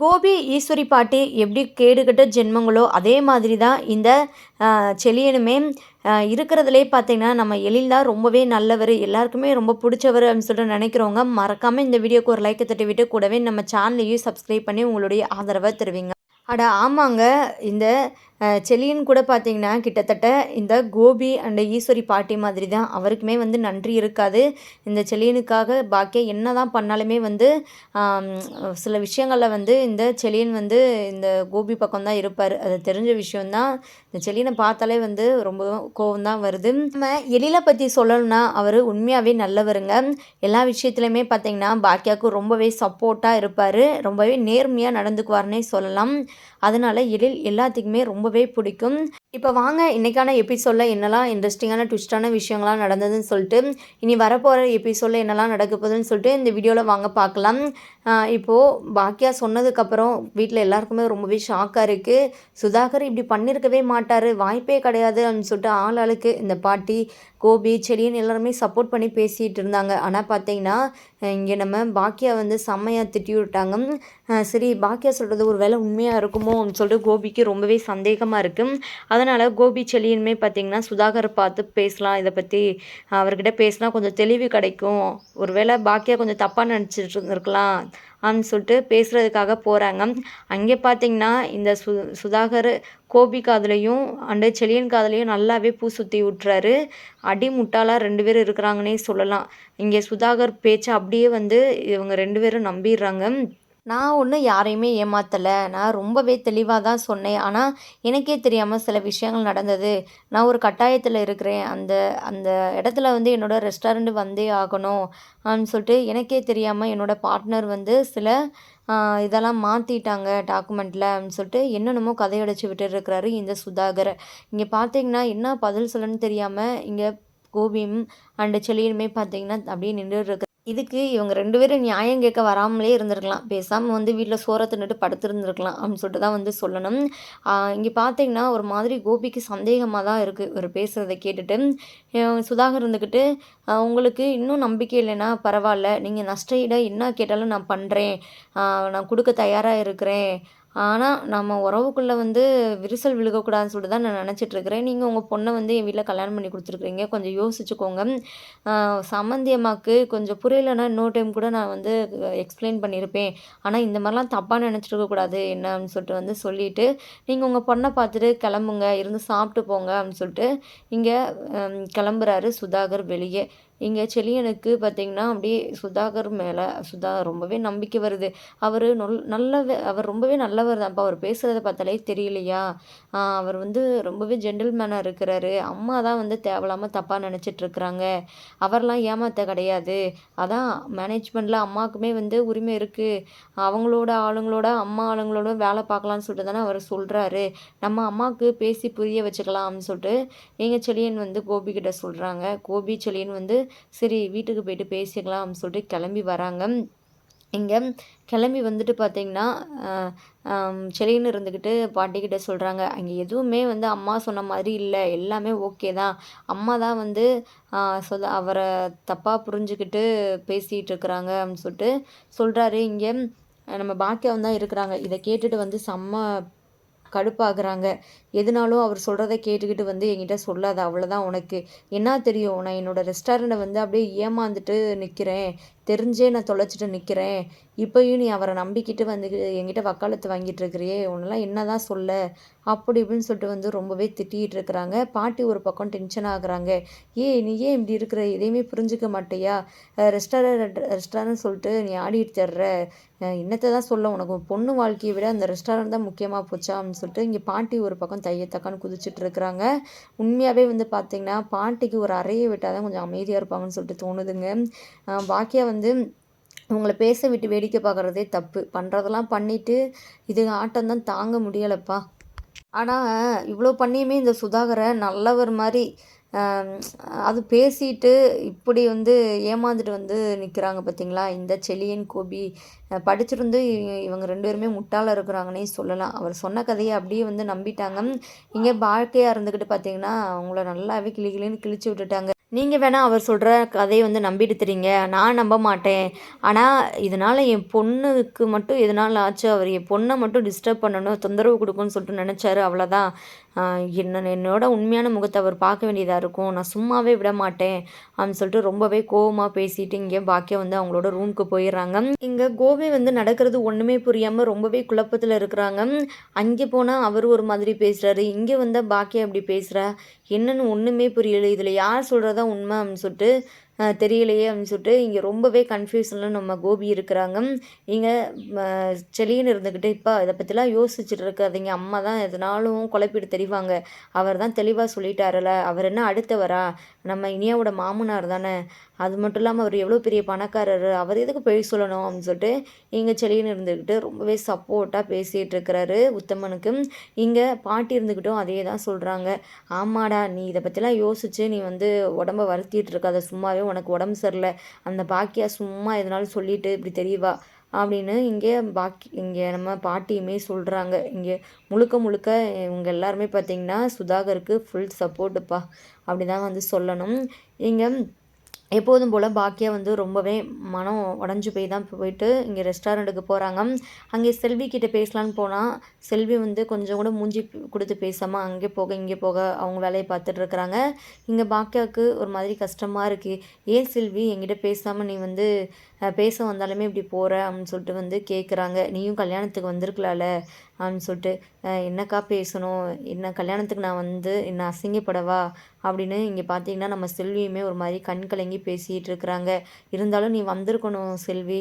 கோபி ஈஸ்வரி பாட்டி எப்படி கேடுகட்ட ஜென்மங்களோ அதே மாதிரி தான் இந்த செலியனுமே இருக்கிறதுலே பார்த்திங்கன்னா நம்ம எழில் தான் ரொம்பவே நல்லவர் எல்லாருக்குமே ரொம்ப பிடிச்சவர் அப்படின்னு சொல்லிட்டு நினைக்கிறவங்க மறக்காமல் இந்த வீடியோக்கு ஒரு லைக்கை தட்டி விட்டு கூடவே நம்ம சேனலையும் சப்ஸ்கிரைப் பண்ணி உங்களுடைய ஆதரவை தருவீங்க. அட ஆமாங்க. இந்த செலியன் கூட பார்த்தீங்கன்னா கிட்டத்தட்ட இந்த கோபி அண்ட் ஈஸ்வரி பாட்டி மாதிரி தான் அவருக்குமே வந்து நன்றி இருக்காது. இந்த செலியனுக்காக பாக்கியா என்ன தான் பண்ணாலுமே வந்து சில விஷயங்களில் வந்து இந்த செலியன் வந்து இந்த கோபி பக்கம் தான் இருப்பார். அது தெரிஞ்ச விஷயம்தான். இந்த செலியனை பார்த்தாலே வந்து ரொம்ப கோவம் தான் வருது. நம்ம எழில பற்றி சொல்லணும்னா அவர் உண்மையாகவே நல்லவருங்க. எல்லா விஷயத்துலையுமே பார்த்தீங்கன்னா பாக்கியாவுக்கு ரொம்பவே சப்போர்ட்டாக இருப்பார். ரொம்பவே நேர்மையாக நடந்துக்குவார்னே சொல்லலாம். அதனால் எழில் எல்லாத்துக்குமே ரொம்ப ரொம்பவே பிடிக்கும். இப்போ வாங்க இன்றைக்கான எபிசோடில் என்னெல்லாம் இன்ட்ரெஸ்டிங்கான ட்விஸ்டான விஷயங்கள்லாம் நடந்ததுன்னு சொல்லிட்டு இனி வரப்போகிற எபிசோடில் என்னெல்லாம் நடக்க போகுதுன்னு சொல்லிட்டு இந்த வீடியோவில் வாங்க பார்க்கலாம். இப்போது பாக்கியா சொன்னதுக்கப்புறம் வீட்டில் எல்லாருக்குமே ரொம்பவே ஷாக்காக இருக்குது சுதாகர் இப்படி பண்ணியிருக்கவே மாட்டார் வாய்ப்பே கிடையாது அப்படின்னு சொல்லிட்டு ஆள் ஆளுக்கு இந்த பாட்டி கோபி செடின்னு எல்லாருமே சப்போர்ட் பண்ணி பேசிகிட்டு இருந்தாங்க. ஆனால் பார்த்தீங்கன்னா இங்கே நம்ம பாக்கியா வந்து செம்மையாக திட்டி விட்டாங்க. சரி பாக்கியா சொல்கிறது ஒரு வேலை உண்மையாக இருக்குமோ அப்படின்னு சொல்லிட்டு கோபிக்கு ரொம்பவே சந்தேகமாக இருக்குது அதனால் கோபி செலியனுமே பார்த்திங்கன்னா சுதாகர் பார்த்து பேசலாம் இதை பற்றி அவர்கிட்ட பேசினா கொஞ்சம் தெளிவு கிடைக்கும். ஒரு வேளை பாக்கியா கொஞ்சம் தப்பாக நினச்சிட்டு இருந்திருக்கலாம். அப்படின்னு சொல்லிட்டு பேசுகிறதுக்காக போகிறாங்க அங்கே பார்த்தீங்கன்னா இந்த சு சுதாகர் கோபி காதலையும் அண்டு செலியன் காதலையும் நல்லாவே பூ சுற்றி விட்டுறாரு. அடி முட்டாளாக ரெண்டு பேரும் இருக்கிறாங்கன்னே சொல்லலாம். இங்கே சுதாகர் பேச்சை அப்படியே வந்து இவங்க ரெண்டு பேரும் நம்பிடுறாங்க. நான் ஒன்றும் யாரையுமே ஏமாற்றலை நான் ரொம்பவே தெளிவாக தான் சொன்னேன். ஆனால் எனக்கே தெரியாமல் சில விஷயங்கள் நடந்தது. நான் ஒரு கட்டாயத்தில் இருக்கிறேன். அந்த அந்த இடத்துல வந்து என்னோடய ரெஸ்டாரண்ட் வந்தே ஆகணும் அப்படின்னு சொல்லிட்டு எனக்கே தெரியாமல் என்னோடய பார்ட்னர் வந்து சில இதெல்லாம் மாற்றிட்டாங்க டாக்குமெண்ட்டில் அப்படின்னு சொல்லிட்டு என்னென்னமோ கதையடைச்சி விட்டுருக்கிறாரு இந்த சுதாகர். இங்கே பார்த்தீங்கன்னா என்ன பதில் சொல்லணும்னு தெரியாமல் இங்கே கோபியும் அண்டு செலியுமே பார்த்தீங்கன்னா அப்படியே நின்று இருக்கு இதுக்கு இவங்க ரெண்டு பேரும் நியாயம் கேட்க வராமலே இருந்திருக்கலாம். பேசாமல் வந்து வீட்டில் சோற தின்னுட்டு படுத்துருந்துருக்கலாம் அப்படின்னு சொல்லிட்டு தான் வந்து சொல்லணும். இங்கே பார்த்தீங்கன்னா ஒரு மாதிரி கோபிக்கு சந்தேகமாக தான் இருக்குது ஒரு பேசுகிறத கேட்டுட்டு சுதாகர் இருந்துக்கிட்டு உங்களுக்கு இன்னும் நம்பிக்கை இல்லைன்னா பரவாயில்ல. நீங்கள் நஷ்ட என்ன கேட்டாலும் நான் பண்ணுறேன் நான் கொடுக்க தயாராக இருக்கிறேன். ஆனால் நம்ம உறவுக்குள்ளே வந்து விரிசல் விழுகக்கூடாதுன்னு சொல்லிட்டு தான் நான் நினச்சிட்ருக்கிறேன். நீங்கள் உங்கள் பொண்ணை வந்து என் வீட்டில் கல்யாணம் பண்ணி கொடுத்துருக்குறீங்க. கொஞ்சம் யோசிச்சுக்கோங்க. சம்மந்தி அம்மாவுக்கு கொஞ்சம் புரியலைன்னா இன்னொரு டைம் கூட நான் வந்து எக்ஸ்பிளைன் பண்ணியிருப்பேன் ஆனால் இந்த மாதிரிலாம் தப்பாக நினச்சிருக்கக்கூடாது என்னன்னு சொல்லிட்டு வந்து சொல்லிவிட்டு நீங்கள் உங்கள் பொண்ணை பார்த்துட்டு கிளம்புங்க. இருந்து சாப்பிட்டு போங்க அப்படின்னு சொல்லிட்டு இங்கே கிளம்புறாரு சுதாகர் வெளியே. இங்கே செலியனுக்கு பார்த்திங்கன்னா அப்படியே சுதாகர் மேலே சுதா ரொம்பவே நம்பிக்கை வருது. அவர் நொல் நல்ல அவர் ரொம்பவே நல்லவர் தான்ப்பா. அவர் பேசுகிறத பார்த்தாலே தெரியலையா? அவர் வந்து ரொம்பவே ஜென்டில்மேனாக இருக்கிறாரு. அம்மா தான் வந்து தேவையில்லாமல் தப்பாக நினச்சிட்ருக்குறாங்க அவர்லாம் ஏமாத்த கிடையாது. அதான் மேனேஜ்மெண்ட்டில் அம்மாவுக்குமே வந்து உரிமை இருக்குது அவங்களோட ஆளுங்களோட அம்மா ஆளுங்களோட வேலை பார்க்கலான்னு சொல்லிட்டு தானே அவர் சொல்கிறாரு நம்ம அம்மாவுக்கு பேசி புரிய வச்சுக்கலாம்னு சொல்லிட்டு எங்கள் செலியன் வந்து கோபிக்கிட்ட சொல்கிறாங்க கோபி செலியன் வந்து சரி வீட்டுக்கு போயிட்டு பேசிக்கலாம் அப்படின்னு சொல்லிட்டு கிளம்பி வராங்க. இங்கே கிளம்பி வந்துட்டு பார்த்திங்கன்னா செலின்னு இருந்துக்கிட்டு பாட்டிக்கிட்ட சொல்கிறாங்க அங்கே எதுவுமே வந்து அம்மா சொன்ன மாதிரி இல்லை. எல்லாமே ஓகே தான். அம்மா தான் வந்து சொல் அவரை தப்பாக புரிஞ்சுக்கிட்டு பேசிகிட்டு இருக்கிறாங்க அப்படின்னு சொல்லிட்டு சொல்கிறாரு இங்கே நம்ம பாக்கியம் தான் இருக்கிறாங்க. இதை கேட்டுட்டு வந்து செம்ம கடுப்பாகிறாங்க. எதுனாலும் அவர் சொல்கிறத கேட்டுக்கிட்டு வந்து என்கிட்ட சொல்லாத அவ்வளோதான் உனக்கு. என்ன தெரியும்? நான் என்னோடய ரெஸ்டாரண்ட்டை வந்து அப்படியே ஏமாந்துட்டு நிற்கிறேன் தெரிஞ்சே நான் தொலைச்சிட்டு நிற்கிறேன் இப்போயும் நீ அவரை நம்பிக்கிட்டு வந்து என்கிட்ட வக்காலத்து வாங்கிட்டு இருக்கிறியே உன்னெல்லாம் என்ன தான் சொல்ல? அப்படி இப்படின்னு சொல்லிட்டு வந்து ரொம்பவே திட்டிகிட்டு இருக்கிறாங்க. பாட்டி ஒரு பக்கம் டென்ஷன் ஆகுறாங்க. ஏ நீ ஏன் இப்படி இருக்கிற? எதையுமே புரிஞ்சுக்க மாட்டேயா? ரெஸ்டாரண்ட் ரெஸ்டாரண்ட் சொல்லிட்டு நீ ஆடிட்டு தர்ற. என்னத்தை தான் சொல்ல? உனக்கு பொண்ணு வாழ்க்கையை விட அந்த ரெஸ்டாரண்ட் தான் முக்கியமாக போச்சா? அப்படின்னு சொல்லிட்டு இங்கே பாட்டி ஒரு பக்கம் தையத்தக்கான்னு குதிச்சுட்டு இருக்கிறாங்க. உண்மையாகவே வந்து பார்த்திங்கன்னா பாட்டிக்கு ஒரு அறையை விட்டால் தான் கொஞ்சம் அமைதியாக இருப்பாங்கன்னு சொல்லிட்டு தோணுதுங்க. பாக்கியா வந்து உங்களை பேச விட்டு வேடிக்கை பார்க்குறதே தப்பு. பண்ணுறதெல்லாம் பண்ணிவிட்டு இது ஆட்டம் தான் தாங்க முடியலைப்பா. ஆனால் இவ்வளோ பண்ணியுமே இந்த சுதாகரை நல்லவர் மாதிரி அது பேசிட்டு இப்படி வந்து ஏமாந்துட்டு வந்து நிற்கிறாங்க பார்த்தீங்களா இந்த செலியன் கோபி படிச்சிருந்து இவங்க ரெண்டு பேருமே முட்டாளாக இருக்கிறாங்கன்னே சொல்லலாம். அவர் சொன்ன கதையை அப்படியே வந்து நம்பிட்டாங்க. இங்கே வாழ்க்கையாக இருந்துக்கிட்டு பார்த்தீங்கன்னா அவங்கள நல்லாவே கிளி கிளின்னு கிழிச்சு விட்டுட்டாங்க. நீங்கள் வேணால் அவர் சொல்கிற கதையை வந்து நம்பிட்டு தெரியுங்க நான் நம்ப மாட்டேன். ஆனால் இதனால் என் பொண்ணுக்கு மட்டும் எதனால் ஆச்சு? அவர் என் பொண்ணை மட்டும் டிஸ்டர்ப் பண்ணணும் தொந்தரவு கொடுக்குன்னு சொல்லிட்டு நினச்சாரு. அவ்வளோதான் என்ன என்னோட உண்மையான முகத்தை அவர் பார்க்க வேண்டியதாக இருக்கும். நான் சும்மாவே விட மாட்டேன் அப்படின்னு சொல்லிட்டு ரொம்பவே கோவமாக பேசிட்டு இங்கே பாக்கியா வந்து அவங்களோட ரூமுக்கு போயிடுறாங்க. இங்கே கோபி வந்து நடக்கிறது ஒன்றுமே புரியாமல் ரொம்பவே குழப்பத்தில் இருக்கிறாங்க. அங்கே போனால் அவர் ஒரு மாதிரி பேசுகிறாரு இங்கே வந்தால் பாக்கியம் அப்படி பேசுகிறா என்னன்னு ஒன்றுமே புரியல. இதில் யார் சொல்கிறதா உண்மை அப்படின்னு சொல்லிட்டு தெரியலையே அப்படின்னு சொல்லிட்டு இங்கே ரொம்பவே கன்ஃபியூஷனில் நம்ம கோபி இருக்கிறாங்க. இங்கே செலின்னு இருந்துக்கிட்டு இப்போ இதை பற்றிலாம் யோசிச்சுட்டு இருக்காதீங்க. அம்மா தான் எதனாலும் குழப்பிட்டு தெரிவாங்க. அவர் தான் தெளிவாக சொல்லிட்டாருல. அவர் என்ன அடுத்தவரா? நம்ம இனியாவோட மாமனார் தானே. அது மட்டும் இல்லாமல் அவர் எவ்வளோ பெரிய பணக்காரர் அவர் எதுக்கு போய் சொல்லணும் அப்படின்னு சொல்லிட்டு இங்கே செலின்னு இருந்துக்கிட்டு ரொம்பவே சப்போர்ட்டாக பேசிகிட்டு இருக்கிறாரு உத்தமனுக்கு. இங்கே பாட்டி இருந்துக்கிட்டும் அதே தான் சொல்கிறாங்க ஆமாடா நீ இதை பற்றிலாம் யோசிச்சு நீ வந்து உடம்ப வருத்திட்டு இருக்காத சும்மாவே உனக்கு உடம்பு சரியில்லை. அந்த பாக்கியா சும்மா எதனாலும் சொல்லிட்டு இப்படி தெரியவா அப்படின்னு இங்கே பாக்கி இங்கே நம்ம பாட்டியுமே சொல்கிறாங்க இங்கே முழுக்க முழுக்க இவங்க எல்லாருமே பார்த்திங்கன்னா சுதாகருக்கு ஃபுல் சப்போர்ட்டுப்பா அப்படி தான் வந்து சொல்லணும். இங்கே எப்போதும் போல் பாக்கியா வந்து ரொம்பவே மனம் உடஞ்சி போய் தான் போயிட்டு இங்கே ரெஸ்டாரண்ட்டுக்கு போகிறாங்க அங்கே செல்வி கிட்டே பேசலான்னு போனால் செல்வி வந்து கொஞ்சம் கூட மூஞ்சி கொடுத்து பேசாமல் அங்கே போக இங்கே போக அவங்க வேலையை பார்த்துட்டு இருக்கிறாங்க. இங்கே பாக்கியாவுக்கு ஒரு மாதிரி கஷ்டமாக இருக்குது ஏன் செல்வி என்கிட்ட பேசாமல் நீ வந்து பேச வந்தாலுமே இப்படி போகிற அப்படின்னு சொல்லிட்டு வந்து கேட்குறாங்க நீயும் கல்யாணத்துக்கு வந்திருக்கலாம்ல. அப்படின்னு சொல்லிட்டு என்னக்கா பேசணும்? என்ன கல்யாணத்துக்கு நான் வந்து என்ன அசிங்கப்படவா? அப்படின்னு இங்கே பார்த்தீங்கன்னா நம்ம செல்வியுமே ஒரு மாதிரி கண் கலங்கி பேசிகிட்டு இருக்கிறாங்க. இருந்தாலும் நீ வந்திருக்கணும் செல்வி.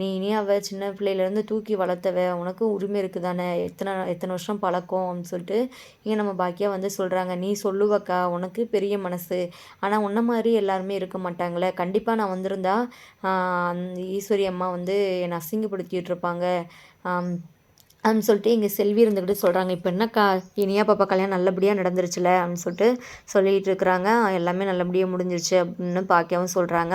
நீ இனி அவ சின்ன பிள்ளையிலேருந்து தூக்கி வளர்த்தவ. உனக்கு உரிமை இருக்குதானே? எத்தனை எத்தனை வருஷம் பழக்கம் அப்படின்னு சொல்லிட்டு இங்கே நம்ம பாக்கியா வந்து சொல்கிறாங்க நீ சொல்லுவக்கா. உனக்கு பெரிய மனசு. ஆனால் உன்ன மாதிரி எல்லாருமே இருக்க மாட்டாங்களே. கண்டிப்பாக நான் வந்திருந்தா அந்த ஈஸ்வரி அம்மா வந்து என்னை அசிங்கப்படுத்திட்டு இருப்பாங்க. அப்படின்னு சொல்லிட்டு இங்கே செல்வி இருந்துக்கிட்டு சொல்கிறாங்க இப்போ என்னக்கா? இனியா பாப்பா கல்யாணம் நல்லபடியாக நடந்துருச்சுல? அப்படின்னு சொல்லிட்டு சொல்லிகிட்டு இருக்கிறாங்க. எல்லாமே நல்லபடியாக முடிஞ்சிருச்சு அப்படின்னு பாக்கியாவும் சொல்கிறாங்க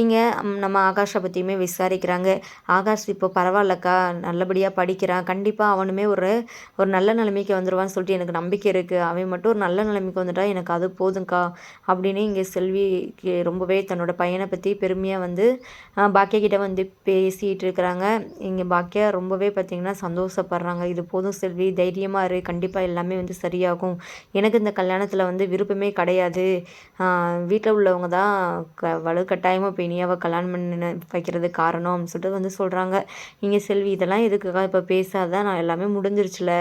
இங்கே நம்ம ஆகாஷை பற்றியுமே விசாரிக்கிறாங்க. ஆகாஷ் இப்போ பரவாயில்லக்கா. நல்லபடியாக படிக்கிறான். கண்டிப்பாக அவனுமே ஒரு ஒரு நல்ல நிலைமைக்கு வந்துடுவான்னு சொல்லிட்டு எனக்கு நம்பிக்கை இருக்குது அவன் மட்டும் ஒரு நல்ல நிலைமைக்கு வந்துட்டா எனக்கு அது போதும்க்கா. அப்படின்னு இங்கே செல்விக்கு ரொம்பவே தன்னோட பையனை பற்றி பெருமையாக வந்து பாக்கியா கிட்டே வந்து பேசிகிட்டு இருக்கிறாங்க. இங்கே பாக்கியா ரொம்பவே பார்த்திங்கன்னா சந்தோஷப்படுறாங்க இது போதும் செல்வி. தைரியமாக இரு. கண்டிப்பாக எல்லாமே வந்து சரியாகும். எனக்கு இந்த கல்யாணத்தில் வந்து விருப்பமே கிடையாது. வீட்டில் உள்ளவங்க தான் க வலுக்கட்டாயமாக இப்போ இனியாவை கல்யாணம் பண்ணி வைக்கிறது காரணம் அப்படின்னு சொல்லிட்டு வந்து சொல்கிறாங்க இங்கே செல்வி இதெல்லாம் எதுக்குக்கா? இப்போ பேசாதான் நான் எல்லாமே முடிஞ்சிருச்சுல.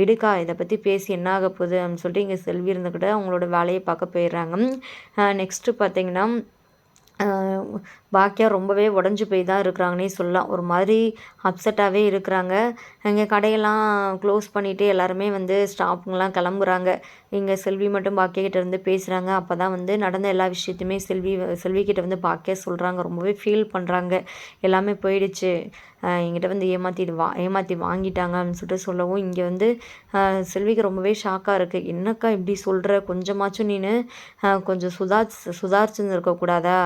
விடுக்கா இதை பற்றி பேசி என்ன ஆக போகுது அப்படின்னு சொல்லிட்டு இங்கே செல்வி இருந்துக்கிட்ட அவங்களோட வேலையை பார்க்க போயிடுறாங்க. நெக்ஸ்ட்டு பார்த்தீங்கன்னா பாக்கியா ரொம்பவே உடஞ்சி போய் தான் இருக்கிறாங்கன்னே சொல்லலாம். ஒரு மாதிரி அப்செட்டாகவே இருக்கிறாங்க. இங்கே கடையெல்லாம் க்ளோஸ் பண்ணிவிட்டு எல்லாருமே வந்து ஸ்டாஃபுங்கெலாம் கிளம்புறாங்க. இங்கே செல்வி மட்டும் பாக்கியக்கிட்ட இருந்து பேசுகிறாங்க அப்போ தான் வந்து நடந்த எல்லா விஷயத்தையுமே செல்வி செல்விக்கிட்ட வந்து பாக்கியா சொல்கிறாங்க ரொம்பவே ஃபீல் பண்ணுறாங்க எல்லாமே போயிடுச்சு. எங்கிட்ட வந்து ஏமாற்றிட்டு வா ஏமாற்றி வாங்கிட்டாங்க அப்படின்னு சொல்லிட்டு சொல்லவும் இங்கே வந்து செல்விக்கு ரொம்பவே ஷாக்காக இருக்குது என்னக்கா இப்படி சொல்கிற கொஞ்சமாச்சும் நீனு கொஞ்சம் சுதாரிச்சு சுதாரிச்சுன்னு இருக்கக்கூடாதா?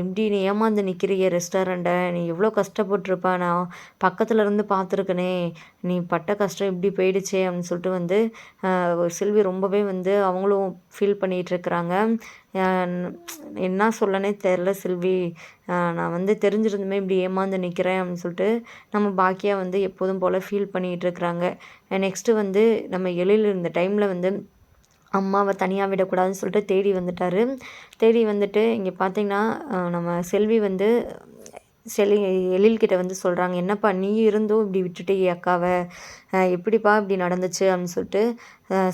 இப்படி நீ ஏமாந்து நிற்கிறிய ரெஸ்டாரண்ட்டை நீ எவ்வளோ கஷ்டப்பட்டிருப்ப. நான் பக்கத்தில் இருந்து பார்த்துருக்கனே. நீ பட்ட கஷ்டம் இப்படி போயிடுச்சே அப்படின்னு சொல்லிட்டு வந்து செல்வி ரொம்பவே வந்து அவங்களும் ஃபீல் பண்ணிகிட்ருக்குறாங்க என்ன சொல்லனே தெரில செல்வி. நான் வந்து தெரிஞ்சிருந்துமே இப்படி ஏமாந்து நிற்கிறேன் அப்படின்னு சொல்லிட்டு நம்ம பாக்கியாக வந்து எப்போதும் போல் ஃபீல் பண்ணிகிட்டு இருக்கிறாங்க. நெக்ஸ்ட்டு வந்து நம்ம எழில் இருந்த டைமில் வந்து அம்மாவை தனியாக விடக்கூடாதுன்னு சொல்லிட்டு தேடி வந்துட்டார். தேடி வந்துட்டு இங்கே பார்த்தீங்கன்னா நம்ம செல்வி வந்து செலி எழில்கிட்ட வந்து சொல்கிறாங்க என்னப்பா நீ இருந்தும் இப்படி விட்டுட்டே அக்காவை? எப்படிப்பா இப்படி நடந்துச்சு? அப்படின்னு சொல்லிட்டு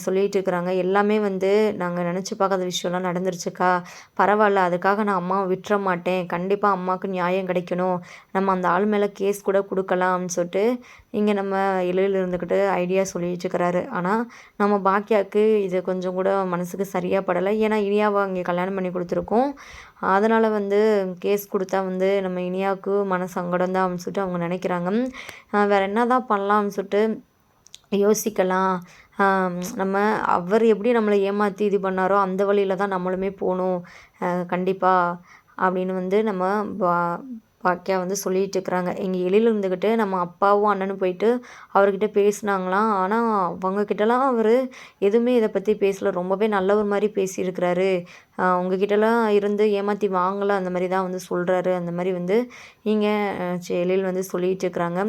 சொல்லிகிட்டு இருக்கிறாங்க. எல்லாமே வந்து நாங்கள் நினச்சி பார்க்காத விஷயம்லாம் நடந்துருச்சுக்கா. பரவாயில்ல அதுக்காக நான் அம்மாவை விட்டுற மாட்டேன். கண்டிப்பாக அம்மாவுக்கு நியாயம் கிடைக்கணும். நம்ம அந்த ஆள் மேலே கேஸ் கூட கொடுக்கலாம். அப்படின்னு சொல்லிட்டு இங்கே நம்ம எழில் இருந்துக்கிட்டு ஐடியா சொல்லிட்டுருக்கிறாரு ஆனால் நம்ம பாக்கியாவுக்கு இது கொஞ்சம் கூட மனசுக்கு சரியாக படலை. ஏன்னா இனியாவை அங்கே கல்யாணம் பண்ணி கொடுத்துருக்கோம். அதனால் வந்து கேஸ் கொடுத்தா வந்து நம்ம இனியாவுக்கு மன சங்கடம் தான் அப்படின்னு சொல்லிட்டு அவங்க நினைக்கிறாங்க. வேறு என்ன தான் பண்ணலாம்னு சொல்லிட்டு யோசிக்கலாம். நம்ம அவர் எப்படி நம்மளை ஏமாற்றி இது பண்ணாரோ அந்த வழியில் தான் நம்மளுமே போகணும். கண்டிப்பாக அப்படின்னு வந்து நம்ம பா பாக்கியா வந்து சொல்லிகிட்டு இருக்கிறாங்க. எங்கள் எழில் இருந்துக்கிட்டு நம்ம அப்பாவும் அண்ணனும் போயிட்டு அவர்கிட்ட பேசினாங்களாம். ஆனால் அவங்கக்கிட்டலாம் அவர் எதுவுமே இதை பற்றி பேசல. ரொம்பவே நல்லவர் மாதிரி பேசியிருக்கிறாரு. உங்ககிட்டலாம் இருந்து ஏமாற்றி வாங்கலை அந்த மாதிரி தான் வந்து சொல்கிறாரு அந்த மாதிரி வந்து இங்கே செயலில் வந்து சொல்லிகிட்டு இருக்கிறாங்க.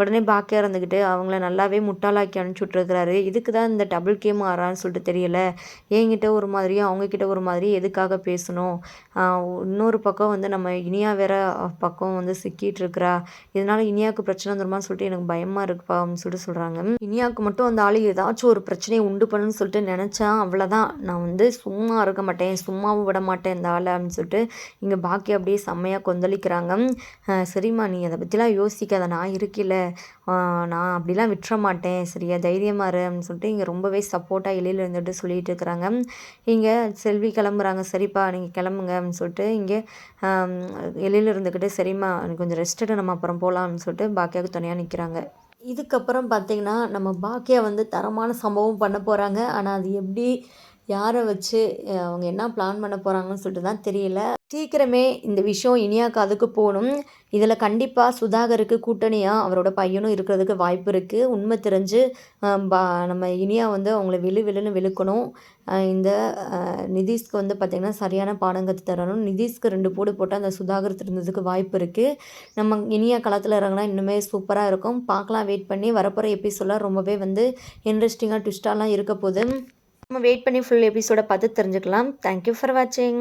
உடனே பாக்கியா இருந்துக்கிட்டு அவங்கள நல்லாவே முட்டாளாக்கி அனுப்பிச்சுட்ருக்கிறாரு இதுக்கு தான் இந்த டபுள் கேம் ஆறான்னு சொல்லிட்டு தெரியல. என்கிட்ட ஒரு மாதிரியும் அவங்கக்கிட்ட ஒரு மாதிரி எதுக்காக பேசணும்? இன்னொரு பக்கம் வந்து நம்ம இனியா வேற பக்கம் வந்து சிக்கிட்டு இருக்கிறா இதனால் இனியாவுக்கு பிரச்சனை வந்துருமான்னு சொல்லிட்டு எனக்கு பயமாக இருக்குப்பா அப்படின்னு சொல்லிட்டு சொல்கிறாங்க இனியாவுக்கு மட்டும் அந்த ஆள் ஏதாச்சும் ஒரு பிரச்சனையை உண்டு பண்ணுன்னு சொல்லிட்டு நினச்சா அவ்வளோதான் நான் வந்து சும்மா இருக்க மாட்டேன். சும்மாவும் விட மாட்டேன் இந்த ஆளை அப்படின்னு சொல்லிட்டு இங்கே பாக்கி அப்படியே செம்மையாக கொந்தளிக்கிறாங்க. சரிம்மா நீ அதை பற்றிலாம் யோசிக்காத நான் இருக்கில்ல. நான் அப்படிலாம் விட்டுற மாட்டேன். சரியா தைரியமாக இரு அப்படின்னு சொல்லிட்டு இங்கே ரொம்பவே சப்போர்ட்டாக இலையில் இருந்துட்டு சொல்லிகிட்டு இருக்கிறாங்க. இங்கே செல்வி கிளம்புறாங்க. சரிப்பா நீங்கள் கிளம்புங்க அப்படின்னு சொல்லிட்டு இங்கே எழில் இருந்துக்கிட்டு சரிம்மா கொஞ்சம் ரெஸ்ட் எடு நம்ம அப்புறம் போகலாம் அப்படின்னு சொல்லிட்டு பாக்கியாவுக்கு துணையாக நிற்கிறாங்க இதுக்கப்புறம் பார்த்திங்கன்னா நம்ம பாக்கியா வந்து தரமான சம்பவம் பண்ண போகிறாங்க ஆனால் அது எப்படி யாரை வச்சு அவங்க என்ன பிளான் பண்ண போகிறாங்கன்னு சொல்லிட்டு தான் தெரியல. சீக்கிரமே இந்த விஷயம் இனியாக்கு அதுக்கு போகணும். இதில் கண்டிப்பாக சுதாகருக்கு கூட்டணியாக அவரோட பையனும் இருக்கிறதுக்கு வாய்ப்பு இருக்குது உண்மை தெரிஞ்சு பா நம்ம இனியா வந்து அவங்கள விழு விழுன்னு விழுக்கணும். இந்த நிதிஷ்க்கு வந்து பார்த்திங்கன்னா சரியான பாடம் கற்று தரணும். நிதிஷ்க்கு ரெண்டு போடு போட்டால் அந்த சுதாகர் திருந்ததுக்கு வாய்ப்பு இருக்குது நம்ம இனியா களத்தில் இறங்கினா இன்னுமே சூப்பராக இருக்கும். பார்க்கலாம் வெயிட் பண்ணி வரப்போகிற எபிசோடில் ரொம்பவே வந்து இன்ட்ரெஸ்டிங்காக ட்விஸ்டாலாம் இருக்க போகுது நம்ம வெயிட் பண்ணி ஃபுல் எபிசோடை பார்த்து தெரிஞ்சுக்கலாம். தேங்க்யூ ஃபார் வாட்சிங்